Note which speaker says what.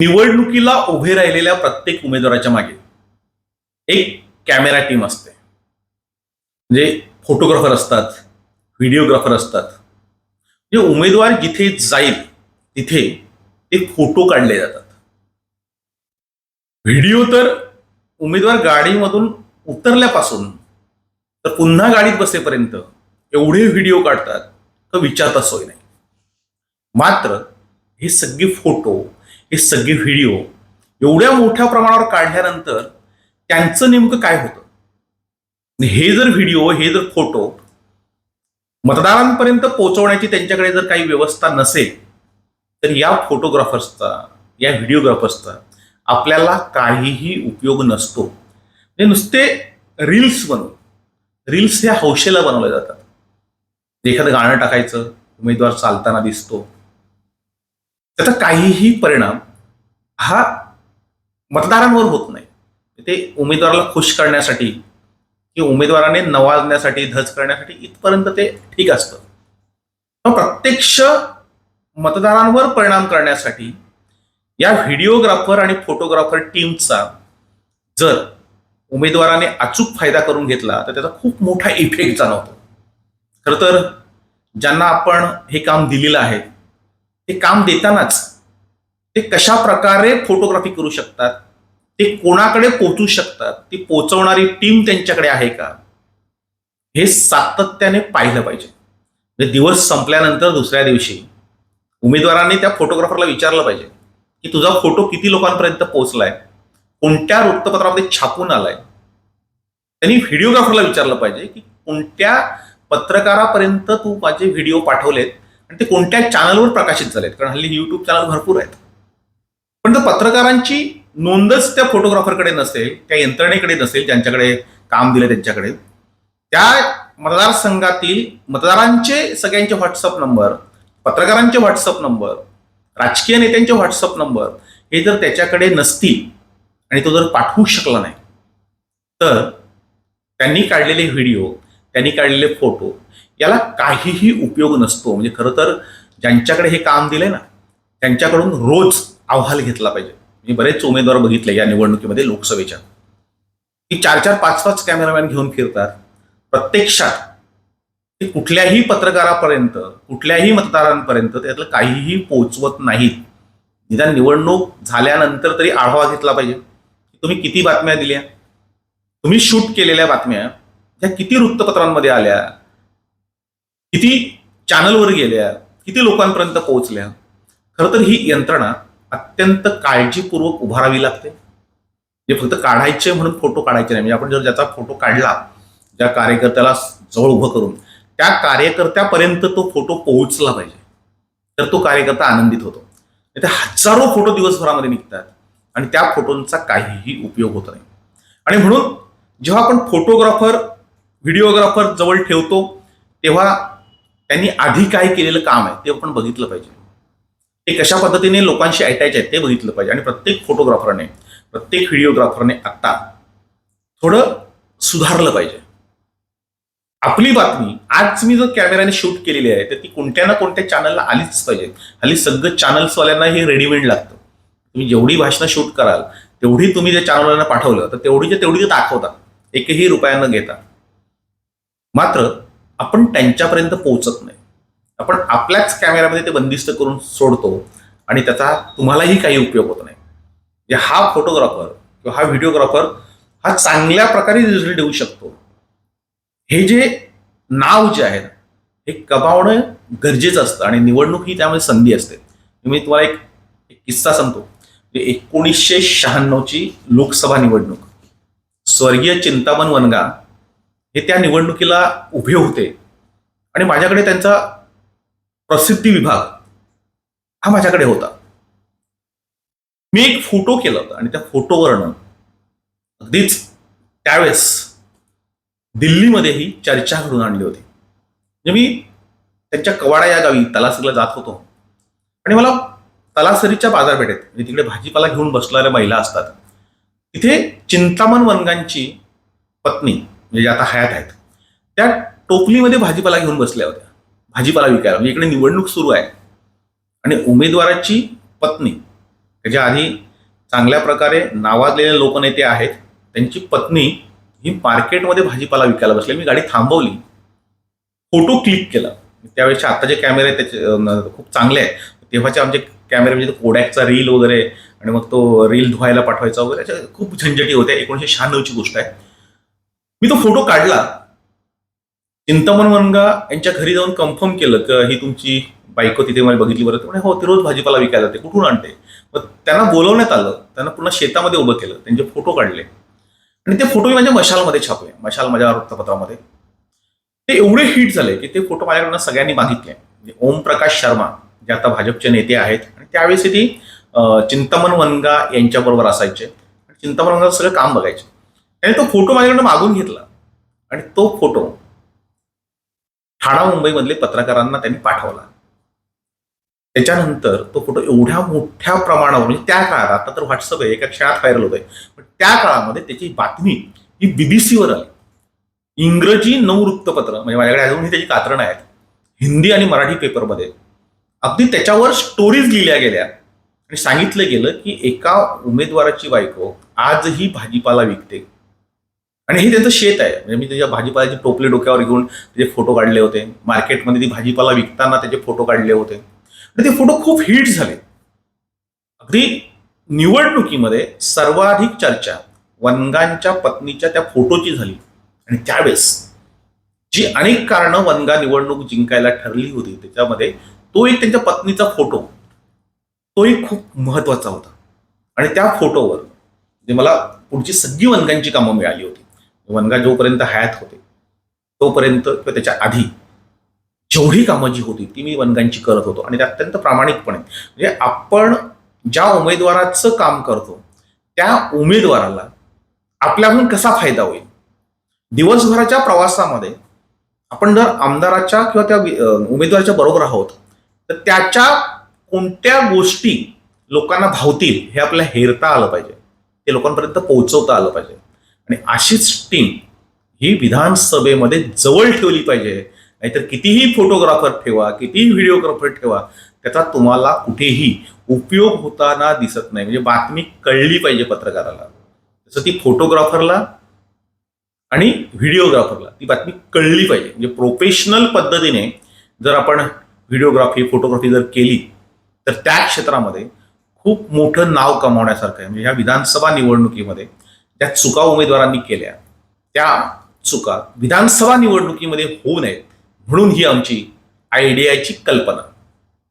Speaker 1: निवडणुकीला उभे राहिलेल्या प्रत्येक उमेदवाराच्या मागे एक कॅमेरा टीम असते. म्हणजे फोटोग्राफर असतात व्हिडिओग्राफर असतात. जे उमेदवार जिथे जाईल तिथे ते फोटो काढले जातात. व्हिडिओ तर उमेदवार गाडीमधून उतरल्यापासून तर पुन्हा गाडीत बसेपर्यंत एवढे व्हिडिओ काढतात तर विचारता सोय नाही. मात्र हे सगळे फोटो हे सगळे व्हिडिओ एवढ्या मोठ्या प्रमाणावर काढल्यानंतर त्यांचं नेमकं काय होतं? हे जर व्हिडिओ हे जर फोटो मतदारांपर्यंत पोहोचवण्याची त्यांच्याकडे जर काही व्यवस्था नसेल तर या फोटोग्राफर्सचा या व्हिडिओग्राफर्सचा आपल्याला काहीही उपयोग नसतो. म्हणजे नुसते रील्स बनवून रील्स ह्या हौशेला बनवल्या जातात. एखादं गाणं टाकायचं उमेदवार चालताना दिसतो. त्याचा काहीही परिणाम हा मतदारांवर होत नाही. ते उमेदवाराला खुश करण्यासाठी किंवा उमेदवाराने नवाजण्यासाठी धज करण्यासाठी इथपर्यंत ते ठीक असतं. मग प्रत्यक्ष मतदारांवर परिणाम करण्यासाठी या व्हिडिओग्राफर आणि फोटोग्राफर टीमचा जर उमेदवाराने अचूक फायदा करून घेतला तर त्याचा खूप मोठा इफेक्ट जाणवतो. खरं तर ज्यांना आपण हे काम दिलेलं आहे ते काम देतानाच ते कशा प्रकारे फोटोग्राफी करू शकतात? ते कोणाकडे पोचू शकतात? ती पोचवणारी टीम त्यांच्याकडे आहे का? हे सातत्याने पाहिलं पाहिजे. म्हणजे दिवस संपल्यानंतर दुसऱ्या दिवशी उमेदवारांनी त्या फोटोग्राफरला विचारलं पाहिजे की तुझा फोटो किती लोकांपर्यंत पोहोचलाय? कोणत्या वृत्तपत्रामध्ये छापून आलाय? त्यांनी व्हिडिओग्राफरला विचारलं पाहिजे की कोणत्या पत्रकारापर्यंत तू माझे व्हिडिओ पाठवलेत? आणि ते कोणत्या चॅनलवर प्रकाशित झालेत? कारण हल्ली युट्यूब चॅनल भरपूर आहेत. पण जर पत्रकारांची नोंदच त्या फोटोग्राफरकडे नसेल त्या यंत्रणेकडे नसेल ज्यांच्याकडे काम दिलं त्यांच्याकडे त्या मतदारसंघातील मतदारांचे सगळ्यांचे व्हॉट्सअप नंबर पत्रकारांचे व्हॉट्सअप नंबर राजकीय नेत्यांचे व्हॉट्सअप नंबर हे जर त्याच्याकडे नसतील आणि तो जर पाठवू शकला नाही तर त्यांनी काढलेले व्हिडिओ त्यांनी काढलेले फोटो याला काहीही उपयोग नसतो. म्हणजे खरं तर ज्यांच्याकडे हे काम दिले ना त्यांच्याकडून रोज अहवाल घेतला पाहिजे. मी बरेच उमेदवार बघितले या निवडणुकीमध्ये लोकसभेच्या. की चार चार पाच पाच कॅमेरामॅन घेऊन फिरतात. प्रत्यक्षात ते कुठल्याही पत्रकारापर्यंत कुठल्याही मतदारांपर्यंत त्यातलं काहीही पोचवत नाहीत. निदान निवडणूक झाल्यानंतर तरी आढावा घेतला पाहिजे. तुम्ही किती बातम्या दिल्या? तुम्ही शूट केलेल्या बातम्या ह्या किती वृत्तपत्रांमध्ये आल्या? किती चॅनलवर गेल्या? किती लोकांपर्यंत पोहोचल्या? खरं तर ही यंत्रणा अत्यंत काळजीपूर्वक उभारावी लागते. जे फक्त काढायचे म्हणून फोटो काढायचे नाही. म्हणजे आपण जर ज्याचा फोटो काढला ज्या कार्यकर्त्याला जवळ उभं करून त्या कार्यकर्त्यापर्यंत तो फोटो पोहोचला पाहिजे. तर तो कार्यकर्ता आनंदित होतो. ते हजारो फोटो दिवसभरामध्ये निघतात आणि त्या फोटोंचा काहीही उपयोग होत नाही. आणि म्हणून जेव्हा आपण फोटोग्राफर व्हिडिओग्राफर जवळ ठेवतो तेव्हा त्यांनी आधी काय केलेलं काम आहे ते आपण बघितलं पाहिजे. ते कशा पद्धतीने लोकांशी अटॅच आहेत ते बघितलं पाहिजे. आणि प्रत्येक फोटोग्राफरने प्रत्येक व्हिडिओग्राफरने आत्ता थोडं सुधारलं पाहिजे. आपली बातमी आज मी जर कॅमेऱ्याने शूट केलेली आहे तर ती कोणत्या ना कोणत्या चॅनलला आलीच पाहिजे. हल्ली सगळं चॅनल्सवाल्यांना हे रेडीमेड लागतं. तुम्ही जेवढी भाषणं शूट कराल तेवढी तुम्ही ज्या चॅनलवाल्यांना पाठवलं तर तेवढीच्या तेवढी ते दाखवतात. एकही रुपयानं घेतात घेता. मात्र आपण त्यांच्यापर्यंत पोहोचत नाही. आपण आपल्याच कॅमेऱ्यामध्ये ते बंदिस्त करून सोडतो आणि त्याचा तुम्हालाही काही उपयोग होत नाही. म्हणजे हा फोटोग्राफर किंवा हा व्हिडिओग्राफर हा चांगल्या प्रकारे रिझल्ट देऊ शकतो. हे जे नाव जे आहे हे कमावणं गरजेचं असतं आणि निवडणूक ही त्यामध्ये संधी असते. मी तुम्हाला एक एक किस्सा सांगतो. एकोणीसशे शहाण्णवची लोकसभा निवडणूक स्वर्गीय चिंतामण वनगा हे त्या निवडणुकीला उभे होते. आणि माझ्याकडे त्यांचा प्रसिद्धी विभाग हा माझ्याकडे होता. मी एक फोटो केला होता आणि त्या फोटोवरनं अगदीच त्यावेळेस दिल्लीमध्ये ही चर्चा घडून आणली होती. म्हणजे मी त्यांच्या कवाडा या गावी तलासरीला जात होतो. आणि मला तलासरीच्या बाजारपेठेत म्हणजे तिकडे भाजीपाला घेऊन बसणाऱ्या महिला असतात तिथे चिंतामण वनगांची पत्नी म्हणजे आता हयात आहेत. त्या टोपलीमध्ये भाजीपाला घेऊन बसल्या होत्या. भाजीपाला विकायला. म्हणजे इकडे निवडणूक सुरू आहे. आणि उमेदवाराची पत्नी त्याच्या आधी चांगल्या प्रकारे नावाजलेले लोकनेते आहेत. त्यांची पत्नी ही मार्केटमध्ये भाजीपाला विकायला बसली. मी गाडी थांबवली. फोटो क्लिक केला. त्यावेळेचे आत्ताचे कॅमेरे त्याचे खूप चांगले आहेत. तेव्हाचे आमचे कॅमेरे म्हणजे कोडॅकचा रील वगैरे आणि मग तो रील धुवायला पाठवायचा वगैरे अशा खूप झंझटी होत्या. एकोणीशे शहाण्णवची गोष्ट आहे. मी तो फोटो काढला. चिंतामण वनगा यांच्या घरी जाऊन कन्फर्म केलं की ही तुमची बायको तिथे मला बघितली बरं. म्हणजे हो ते रोज भाजीपाला विकायला जाते कुठून आणते? मग त्यांना बोलवण्यात आलं. त्यांना पुन्हा शेतामध्ये उभं केलं. त्यांचे फोटो काढले. आणि ते फोटो मी माझ्या मशालमध्ये छापले. मशाल माझ्या वृत्तपत्रामध्ये. ते एवढे हिट झाले की ते फोटो माझ्याकडनं सगळ्यांनी मागितले. म्हणजे ओमप्रकाश शर्मा जे आता भाजपचे नेते आहेत. आणि त्यावेळेस ती चिंतामण वनगा यांच्याबरोबर असायचे. आणि चिंतामण वनगा सगळं काम बघायचे. त्याने तो फोटो माझ्याकडनं मागून घेतला. आणि तो फोटो ठाणा मुंबईमधले पत्रकारांना त्यांनी पाठवला. त्याच्यानंतर तो फोटो एवढ्या मोठ्या प्रमाणावर म्हणजे त्या काळात आता तर व्हॉट्सअप आहे एका क्षणात व्हायरल होत आहे पण त्या काळामध्ये त्याची बातमी ही बीबीसीवर आली. इंग्रजी नऊ वृत्तपत्र म्हणजे माझ्याकडे अजूनही त्याची कात्रणं आहेत हिंदी आणि मराठी पेपरमध्ये अगदी त्याच्यावर स्टोरीज लिहिल्या गेल्या. आणि सांगितलं गेलं की एका उमेदवाराची बायको आजही भाजीपाला विकते. आणि हे त्यांचं शेत आहे. म्हणजे मी त्याच्या भाजीपाल्याचे टोपले डोक्यावर घेऊन त्याचे फोटो काढले होते. मार्केटमध्ये ती भाजीपाला विकताना त्याचे फोटो काढले होते. आणि ते फोटो खूप हिट झाले. अगदी निवडणुकीमध्ये सर्वाधिक चर्चा वनगांच्या पत्नीच्या त्या फोटोची झाली. आणि त्यावेळेस जी अनेक कारणं वनगा निवडणूक जिंकायला ठरली होती त्याच्यामध्ये तो एक त्यांच्या पत्नीचा फोटो तोही खूप महत्त्वाचा होता. आणि त्या फोटोवर जे मला पुढची सगळी वनगांची कामं मिळाली होती. वनगा जोपर्यंत हयात होते तोपर्यंत किंवा त्याच्या आधी जेवढी कामं जी होती ती मी वनगांची करत होतो. आणि ते अत्यंत प्रामाणिकपणे म्हणजे आपण ज्या उमेदवाराचं काम करतो त्या उमेदवाराला आपल्याहून कसा फायदा होईल? दिवसभराच्या प्रवासामध्ये आपण जर आमदाराच्या किंवा त्या उमेदवाराच्या बरोबर आहोत तर त्याच्या कोणत्या गोष्टी लोकांना भावतील हे आपल्याला हेरता आलं पाहिजे. ते लोकांपर्यंत पोहोचवता आलं पाहिजे. आणि अशीच टीम ही विधानसभेमध्ये जवळ ठेवली पाहिजे. नाहीतर कितीही फोटोग्राफर ठेवा कितीही व्हिडिओग्राफर ठेवा त्याचा तुम्हाला कुठेही उपयोग होताना दिसत नाही. म्हणजे बातमी कळली पाहिजे पत्रकाराला. तसं ती फोटोग्राफरला आणि व्हिडिओग्राफरला ती बातमी कळली पाहिजे. म्हणजे प्रोफेशनल पद्धतीने जर आपण व्हिडिओग्राफी फोटोग्राफी जर केली तर त्या क्षेत्रामध्ये खूप मोठं नाव कमावण्यासारखं आहे. म्हणजे ह्या विधानसभा निवडणुकीमध्ये ज्या चुका उमेदवारांनी केल्या. त्या चुका विधानसभा निवडणुकीमध्ये होऊ नयेत म्हणून ही आमची आयडियाची कल्पना.